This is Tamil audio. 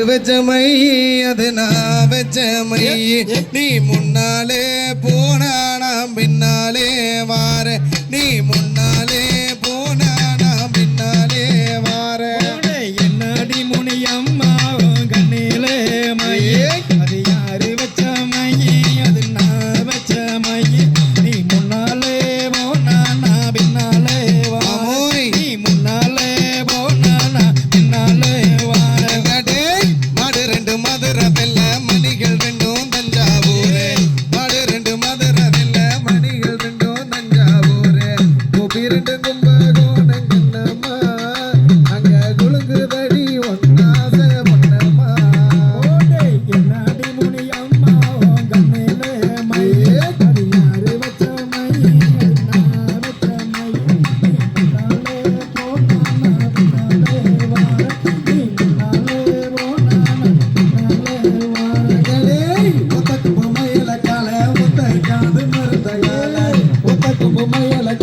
வச்சமை அது நான் வச்சமை. நீ முன்னாலே போனா நான் பின்னாலே வார நீ முன்னாலே Mayala